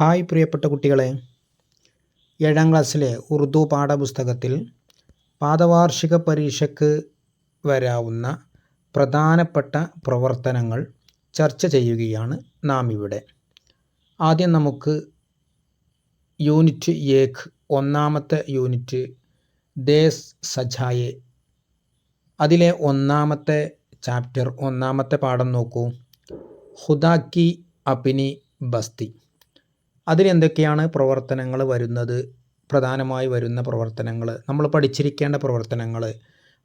Hi പ്രിയപ്പെട്ട കുട്ടികളെ. ഏഴാം ക്ലാസ്സിലെ ഉറുദു പാഠപുസ്തകത്തിൽ പാദവാർഷിക പരീക്ഷയ്ക്ക് വരാവുന്ന പ്രധാനപ്പെട്ട പ്രവർത്തനങ്ങൾ ചർച്ച ചെയ്യുകയാണ് നാം ഇവിടെ ആദ്യം നമുക്ക് യൂണിറ്റ് ഏക്ക് ഒന്നാമത്തെ യൂണിറ്റ് ദേശ് സജായെ. അതിലെ ഒന്നാമത്തെ ചാപ്റ്റർ ഒന്നാമത്തെ പാഠം നോക്കൂ. ഹുദാക്കി അപിനി ബസ്തി. അതിലെന്തൊക്കെയാണ് പ്രവർത്തനങ്ങൾ വരുന്നത്? പ്രധാനമായി വരുന്ന പ്രവർത്തനങ്ങൾ നമ്മൾ പഠിച്ചിരിക്കേണ്ട പ്രവർത്തനങ്ങൾ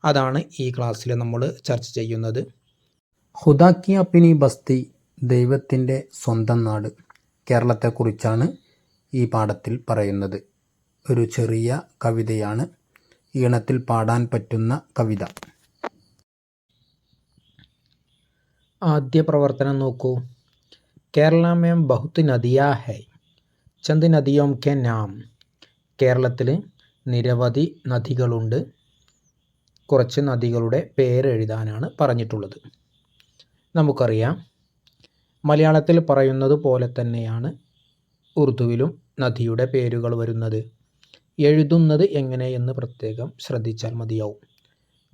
അതാണ് ഈ ക്ലാസ്സിൽ നമ്മൾ ചർച്ച ചെയ്യുന്നത്. ഹുദാക്കി അപ്പിനി ബസ്തി ദൈവത്തിന്റെ സ്വന്തം നാട് കേരളത്തെക്കുറിച്ചാണ് ഈ പാഠത്തിൽ പറയുന്നത്. ഒരു ചെറിയ കവിതയാണ് ഈണത്തിൽ പാടാൻ പറ്റുന്ന കവിത. ആദ്യ പ്രവർത്തനം നോക്കൂ. കേരള മേം ബഹുത്ത് നദിയാ ഹൈ. ചന്ദ് നദിയോം കെ നാം. കേരളത്തിൽ നിരവധി നദികളുണ്ട്. കുറച്ച് നദികളുടെ പേരെഴുതാനാണ് പറഞ്ഞിട്ടുള്ളത്. നമുക്കറിയാം. മലയാളത്തിൽ പറയുന്നത് പോലെ തന്നെയാണ് ഉറുദുവിലും നദിയുടെ പേരുകൾ വരുന്നത്. എഴുതുന്നത് എങ്ങനെയെന്ന് പ്രത്യേകം ശ്രദ്ധിച്ചാൽ മതിയാവും.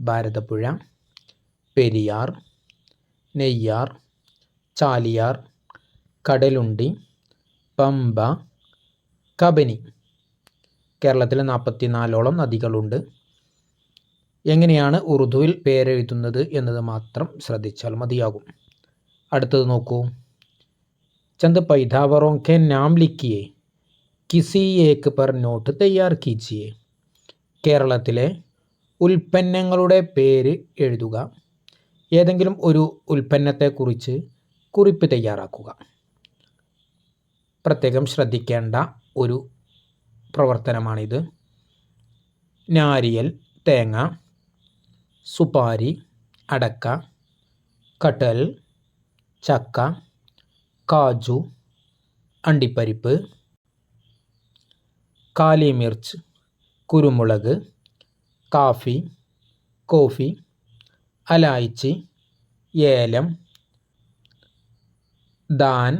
ഭാരതപ്പുഴ പെരിയാർ നെയ്യാർ ചാലിയാർ കടലുണ്ടി പമ്പ കബനി. കേരളത്തിൽ നാൽപ്പത്തി നാലോളം നദികളുണ്ട്. എങ്ങനെയാണ് ഉറുദുവിൽ പേരെഴുതുന്നത് എന്നത് മാത്രം ശ്രദ്ധിച്ചാൽ മതിയാകും. അടുത്തത് നോക്കൂ. ചന്ത പൈതാവറോ കെ നാം ലിക്കിയെ കിസി ഏക്ക് പർ നോട്ട് തയ്യാർ കീച്ചിയെ കേരളത്തിലെ ഉൽപ്പന്നങ്ങളുടെ പേര് എഴുതുക. ഏതെങ്കിലും ഒരു ഉൽപ്പന്നത്തെക്കുറിച്ച് കുറിപ്പ് തയ്യാറാക്കുക. പ്രത്യേകം ശ്രദ്ധിക്കേണ്ട ഒരു പ്രവർത്തനമാണിത്. നാരിയൽ തേങ്ങ സുപാരി അടക്ക കട്ടൽ ചക്ക കാജു അണ്ടിപ്പരിപ്പ് കാലി മിർച്ച് കുരുമുളക് കാഫി കോഫി അലായിച്ചി ഏലം ദാൻ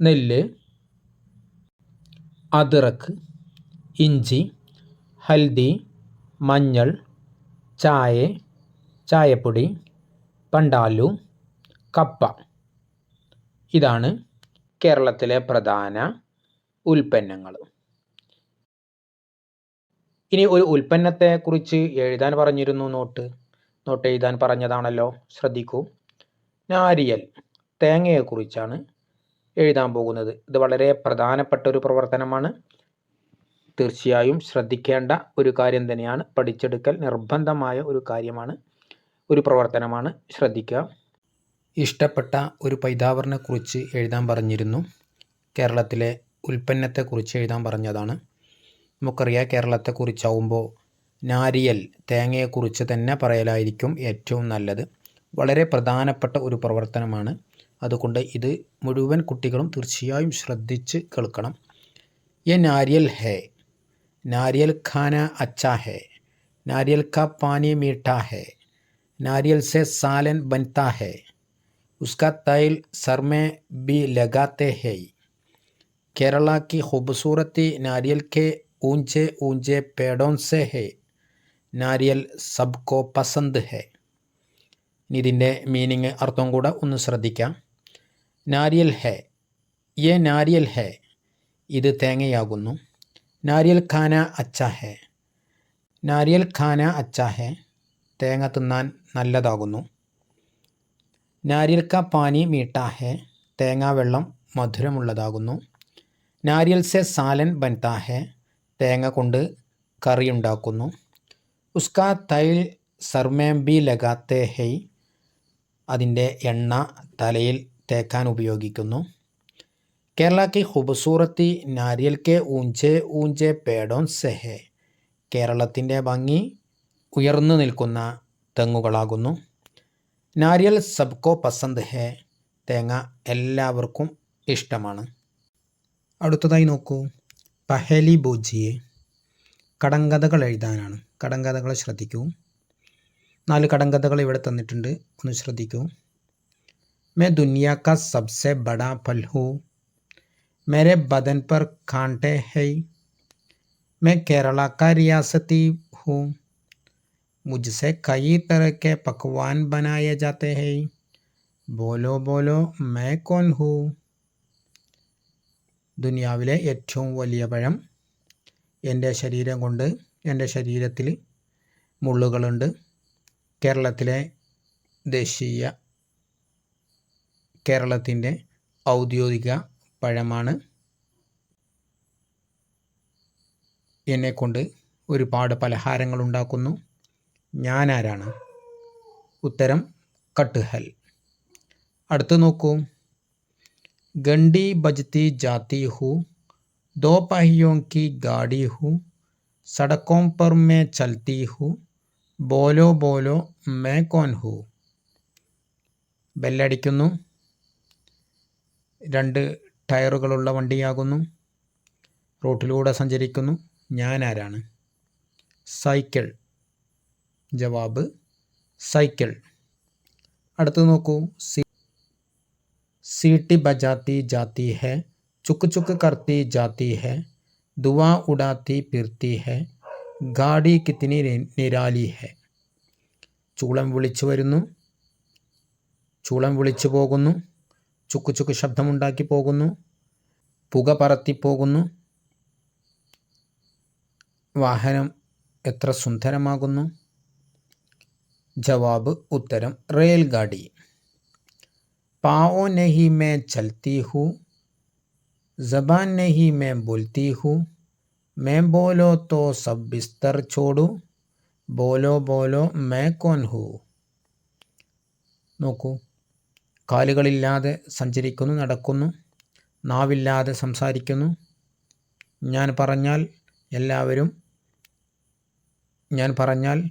നെല്ല് അതിറക്ക് ഇഞ്ചി ഹൽദി മഞ്ഞൾ ചായ ചായപ്പൊടി പണ്ടാലു കപ്പ. ഇതാണ് കേരളത്തിലെ പ്രധാന ഉൽപ്പന്നങ്ങൾ. ഇനി ഒരു ഉൽപ്പന്നത്തെ കുറിച്ച് എഴുതാൻ പറഞ്ഞിരുന്നു നോട്ട്. നോട്ട് എഴുതാൻ പറഞ്ഞതാണല്ലോ. ശ്രദ്ധിക്കൂ. നാരിയൽ തേങ്ങയെക്കുറിച്ചാണ് എഴുതാൻ പോകുന്നത്. ഇത് വളരെ പ്രധാനപ്പെട്ട ഒരു പ്രവർത്തനമാണ്. തീർച്ചയായും ശ്രദ്ധിക്കേണ്ട ഒരു കാര്യം തന്നെയാണ്. പഠിച്ചെടുക്കൽ നിർബന്ധമായ ഒരു കാര്യമാണ്. ഒരു പ്രവർത്തനമാണ്. ശ്രദ്ധിക്കുക. ഇഷ്ടപ്പെട്ട ഒരു പൈതാവറിനെക്കുറിച്ച് എഴുതാൻ പറഞ്ഞിരുന്നു. കേരളത്തിലെ ഉൽപ്പന്നത്തെക്കുറിച്ച് എഴുതാൻ പറഞ്ഞതാണ്. നമുക്കറിയാം കേരളത്തെക്കുറിച്ചാവുമ്പോൾ നാരിയൽ തേങ്ങയെക്കുറിച്ച് തന്നെ പറയലായിരിക്കും ഏറ്റവും നല്ലത്. വളരെ പ്രധാനപ്പെട്ട ഒരു പ്രവർത്തനമാണ്. അതുകൊണ്ട് ഇത് മുഴുവൻ കുട്ടികളും തീർച്ചയായും ശ്രദ്ധിച്ച് കേൾക്കണം. എ നാരിയൽ ഹേ നാരിയൽ ഖാന അച്ചാ ഹേ നാരിയൽ ക പാനി മീഠാ ഹേ നാരിയൽ സെ സാലൻ ബൻതാ ഹേ ഉസ്ക തൈൽ സർമേ ബി ലഗാത്തെ ഹേയ് കേരള കി ഖൂബസൂറത്തി നാരിയൽ കെ ഊഞ്ചെ ഊഞ്ചെ പേടോൻ സെ ഹേ നാരിയൽ സബ്കോ പസന്ത് ഹേ. ഇതിന്റെ മീനിങ് അർത്ഥം കൂടെ ഒന്ന് ശ്രദ്ധിക്കാം. നാരിയൽ ഹെ. യെ നാരിയൽ ഹെ. ഇത് തേങ്ങയാകുന്നു. നാരിയൽ ഖാന അച്ച ഹെ. നാരിയൽ ഖാന അച്ച ഹെ. തേങ്ങ തിന്നാൻ നല്ലതാകുന്നു. നാരിയൽ ക പാനി മീട്ടാ ഹെ. തേങ്ങാ വെള്ളം മധുരമുള്ളതാകുന്നു. നാരിയൽ സെ സാലൻ ബൻതാ ഹെ. തേങ്ങ കൊണ്ട് കറി ഉണ്ടാക്കുന്നു ഉസ്കാ തൈൽ സർമേംബി ലഗാത്തെ ഹൈ അതിന്റെ എണ്ണ തലയിൽ തേക്കാൻ ഉപയോഗിക്കുന്നു. കേരള കി ഖൂബസൂറത്തി നാരിയൽ കെ ഊഞ്ചെ ഊഞ്ചെ പേടോൻ സെഹെ. കേരളത്തിന്റെ ഭംഗി ഉയർന്നു നിൽക്കുന്ന തെങ്ങുകളാകുന്നു. നാരിയൽ സബ്കോ പസന്ത് ഹെ. തേങ്ങ എല്ലാവർക്കും ഇഷ്ടമാണ്. അടുത്തതായി നോക്കൂ. പഹലി ബോജിയെ. കടങ്കഥകൾ എഴുതാനാണ്. കടങ്കഥകൾ ശ്രദ്ധിക്കൂ. നാല് കടങ്കഥകൾ ഇവിടെ തന്നിട്ടുണ്ട്. ഒന്ന് ശ്രദ്ധിക്കൂ. मैं दुनिया का सबसे बड़ा फल हूँ मेरे बदन पर कांटे हैं मैं केरला का रियासती हूँ मुझसे कई तरह के पकवान बनाए जाते हैं बोलो बोलो मैं कौन हूँ ദുനിയാവിലെ ഏറ്റവും വലിയ പഴം എൻ്റെ ശരീരം കൊണ്ട് എൻ്റെ ശരീരത്തിൽ മുള്ളുകളുണ്ട് കേരളത്തിലെ ദേശീയ കേരളത്തിന്റെ ഔദ്യോഗിക പഴമാണ്. എന്നെക്കൊണ്ട് ഒരുപാട് പലഹാരങ്ങൾ ഉണ്ടാക്കുന്നു ഞാനാരാണ്? ഉത്തരം കട്ടുഹൽ. അടുത്ത് നോക്കൂ. ഗണ്ടി ബജ്തി ജാത്തി ഹു ദോ പഹിയോ കി ഗാഡി ഹു സടക്കോം പർ മേ ചൽത്തി ഹു ബോലോ ബോലോ മേ കോൻ ഹു. ബെല്ലടിക്കുന്നു. രണ്ട് ടയറുകളുള്ള വണ്ടിയാകുന്നു റോട്ടിലൂടെ സഞ്ചരിക്കുന്നു ഞാൻ ആരാണ് സൈക്കിൾ ജവാബ് സൈക്കിൾ അടുത്ത് നോക്കൂ സി सीटी बजाती जाती है चुक चुक करती जाती है दुआ उड़ाती फिरती है ഗാഡി കിത്തിനി നിരാലി ഹെ ചൂളം വിളിച്ചു വരുന്നു ചൂളം വിളിച്ചു പോകുന്നു ചുക്ക് ചുക്ക് ശബ്ദമുണ്ടാക്കി പോകുന്നു പുക പറത്തി പോകുന്നു വാഹനം എത്ര സുന്ദരമാകുന്നു ജവാബ് ഉത്തരം റെയിൽ ഗാഡി पाँव नहीं मैं चलती हूँ जबान नहीं मैं बोलती हूँ मैं बोलो तो सब बिस्तर छोड़ू ബോലോ ബോലോ മേ കോൻ ഹൂ നോക്കൂ കാലുകളില്ലാതെ സഞ്ചരിക്കുന്നു നടക്കുന്നു നാവില്ലാതെ സംസാരിക്കുന്നു. ഞാൻ പറഞ്ഞാൽ എല്ലാവരും ഞാൻ പറഞ്ഞാൽ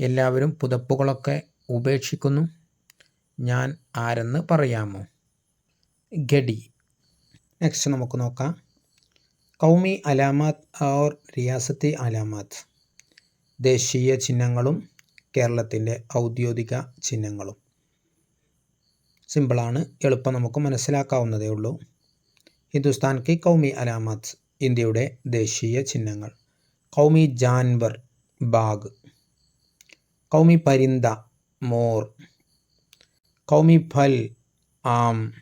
എല്ലാവരും പുതപ്പുകളൊക്കെ ഉപേക്ഷിക്കുന്നു. ഞാൻ ആരെന്ന് പറയാമോ? ഗഡി. നെക്സ്റ്റ് നമുക്ക് നോക്കാം. കൗമി അലാമാത്ത് ഓർ റിയാസത്തി അലാമാത്ത്. ദേശീയ ചിഹ്നങ്ങളും കേരളത്തിന്റെ ഔദ്യോഗിക ചിഹ്നങ്ങളും. സിമ്പിളാണ്. എളുപ്പം നമുക്ക് മനസ്സിലാക്കാവുന്നതേ ഉള്ളൂ. ഹിന്ദുസ്ഥാൻ കി കൗമി അലാമത്ത് ഇന്ത്യയുടെ ദേശീയ ചിഹ്നങ്ങൾ. കൗമി ജാൻവർ ബാഗ്. കൗമി പരിന്ത മോർ. കൗമി ഫൽ ആം.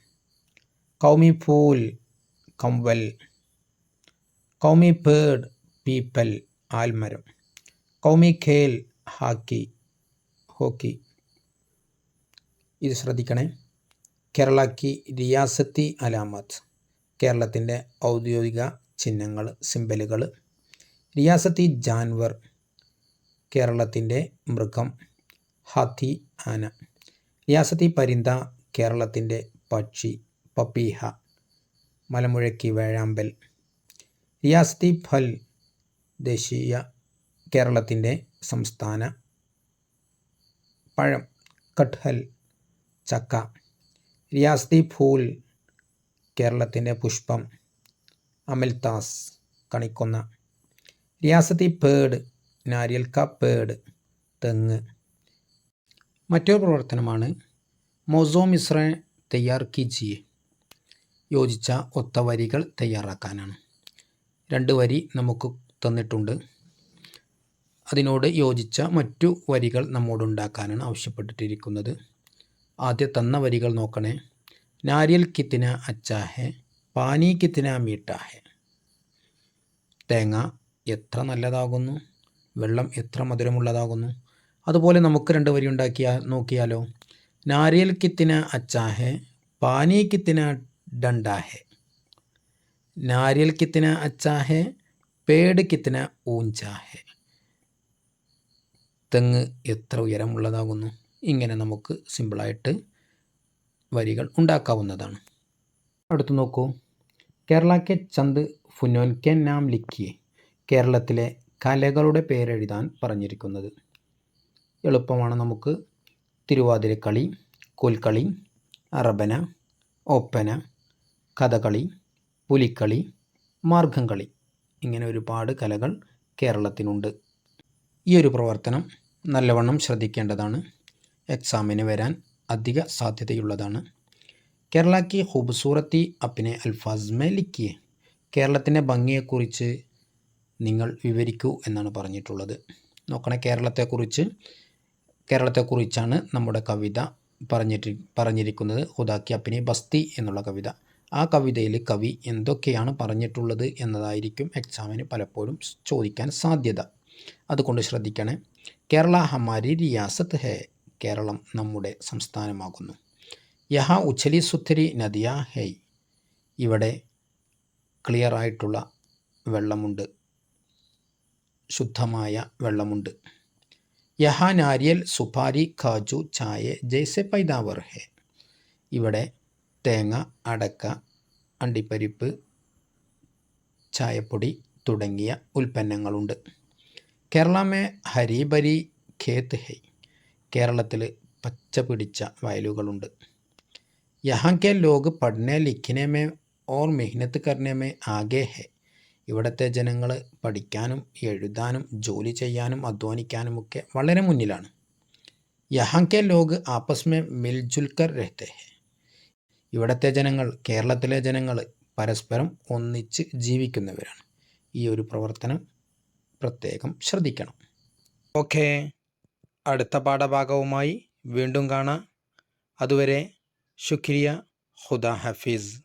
കൗമി ഫൂൽ കമ്പൽ കൗമി പേഡ് പീപ്പൽ ആൽമരം. കൗമി ഖേൽ ഹാക്കി ഹോക്കി. ഇത് ശ്രദ്ധിക്കണേ. കേരളക്ക് റിയാസത്തി അലാമത്ത്. കേരളത്തിന്റെ ഔദ്യോഗിക ചിഹ്നങ്ങൾ സിംബലുകൾ റിയാസത്തി ജാൻവർ കേരളത്തിന്റെ മൃഗം ഹാത്തി ആന. റിയാസത്തി പരിന്ത കേരളത്തിന്റെ പക്ഷി പപ്പീഹ. മലമുഴക്കി വേഴാമ്പൽ. റിയാസത്തി ഫൽ ദേശീയ കേരളത്തിന്റെ സംസ്ഥാന പഴം. കട്ഹൽ ചക്ക. റിയാസത്തി ഫൂൽ കേരളത്തിന്റെ പുഷ്പം അമൽതാസ് കണിക്കൊന്ന. റിയാസത്തി പേട് നാരിയൽ ക പേട് തെങ്ങ്. മറ്റൊരു പ്രവർത്തനമാണ് മൊസോ മിശ്ര തയ്യാർ കീജിയെ യോജിച്ച ഒത്ത വരികൾ തയ്യാറാക്കാനാണ്. രണ്ട് വരി നമുക്ക് തന്നിട്ടുണ്ട്. അതിനോട് യോജിച്ച മറ്റു വരികൾ നമ്മോട് ഉണ്ടാക്കാനാണ് ആവശ്യപ്പെട്ടിട്ടിരിക്കുന്നത് ആദ്യ തന്ന വരികൾ നോക്കണേ. നാരിയൽ കിത്തിന അച്ചാഹെ പാനി കിത്തിന മീട്ടാഹെ. തേങ്ങ എത്ര നല്ലതാകുന്നു? വെള്ളം എത്ര മധുരമുള്ളതാകുന്നു? അതുപോലെ നമുക്ക് രണ്ട് വരി ഉണ്ടാക്കിയാൽ നോക്കിയാലോ. നാരിയൽ കിത്തിന അച്ചാഹെ പാനി കിത്തിന ഡണ്ടാഹെ. നാരിയൽ കിത്തിന അച്ചാഹെ പേട് കിത്തിന ഊഞ്ചാഹെ. തെങ്ങ് എത്ര ഉയരമുള്ളതാകുന്നു? ഇങ്ങനെ നമുക്ക് സിമ്പിളായിട്ട് വരികൾ ഉണ്ടാക്കാവുന്നതാണ്. അടുത്ത് നോക്കൂ. കേരള കെ ചന്ദ് ഫുനോൻകെ നാം ലിക്കിയെ കേരളത്തിലെ കലകളുടെ പേരെഴുതാൻ പറഞ്ഞിരിക്കുന്നത്. എളുപ്പമാണ് നമുക്ക് തിരുവാതിരക്കളി കോൽക്കളി അറബന ഒപ്പന കഥകളി പുലിക്കളി മാർഗംകളി ഇങ്ങനെ ഒരുപാട് കലകൾ കേരളത്തിനുണ്ട്. ഈ ഒരു പ്രവർത്തനം നല്ലവണ്ണം ശ്രദ്ധിക്കേണ്ടതാണ്. എക്സാമിന് വരാൻ അധിക സാധ്യതയുള്ളതാണ്. കേരള കി ഖൂബ്സൂറത്തി അപ്പിനെ അൽഫാസ് മേ ലിക്കിയെ കേരളത്തിന്റെ ഭംഗിയെക്കുറിച്ച് നിങ്ങൾ വിവരിക്കൂ എന്നാണ് പറഞ്ഞിട്ടുള്ളത്. നോക്കണേ കേരളത്തെക്കുറിച്ച്. കേരളത്തെക്കുറിച്ചാണ് നമ്മുടെ കവിത പറഞ്ഞിട്ട് പറഞ്ഞിരിക്കുന്നത്. ഹുദാക്കി അപ്പിനെ ബസ്തി എന്നുള്ള കവിത. ആ കവിതയിൽ കവി എന്തൊക്കെയാണ് പറഞ്ഞിട്ടുള്ളത് എന്നതായിരിക്കും എക്സാമിന് പലപ്പോഴും ചോദിക്കാൻ സാധ്യത. അതുകൊണ്ട് ശ്രദ്ധിക്കണേ. കേരള ഹമാരി റിയാസത്ത് ഹേ. കേരളം നമ്മുടെ സംസ്ഥാനമാകുന്നു. യഹ ഉച്ചലി സുത്തരി നദിയ ഹെയ് ഇവിടെ ക്ലിയർ ആയിട്ടുള്ള വെള്ളമുണ്ട്. ശുദ്ധമായ വെള്ളമുണ്ട്. യഹ നാരിയൽ സുപാരി കാജു ചായ ജയ്സെ പൈതാവർ ഹെ. ഇവിടെ തേങ്ങ അടക്ക അണ്ടിപ്പരിപ്പ് ചായപ്പൊടി തുടങ്ങിയ ഉൽപ്പന്നങ്ങളുണ്ട്. കേരളമേ ഹരിബരി ഖേത്ത് ഹൈ. കേരളത്തിൽ പച്ച പിടിച്ച വയലുകളുണ്ട്. യഹാ കെ ലോഗ് പഠനെ ലിഖിനെ മേ ഓർ മെഹ്നത്ത് കർനെ മേ ആകെ ഹെ. ഇവിടുത്തെ ജനങ്ങൾ പഠിക്കാനും എഴുതാനും ജോലി ചെയ്യാനും അധ്വാനിക്കാനുമൊക്കെ വളരെ മുന്നിലാണ്. യഹാ കെ ലോഗ് ആപ്പസ് മിൽജുൽക്കർ രഹത്തെ ഹെ. ഇവിടുത്തെ ജനങ്ങൾ കേരളത്തിലെ ജനങ്ങൾ പരസ്പരം ഒന്നിച്ച് ജീവിക്കുന്നവരാണ്. ഈ ഒരു പ്രവർത്തനം പ്രത്യേകം ശ്രദ്ധിക്കണം. ഓക്കെ. അടുത്ത പാഠഭാഗവുമായി വീണ്ടും കാണാം. അതുവരെ ശുക്രിയ. ഖുദാ ഹഫീസ്.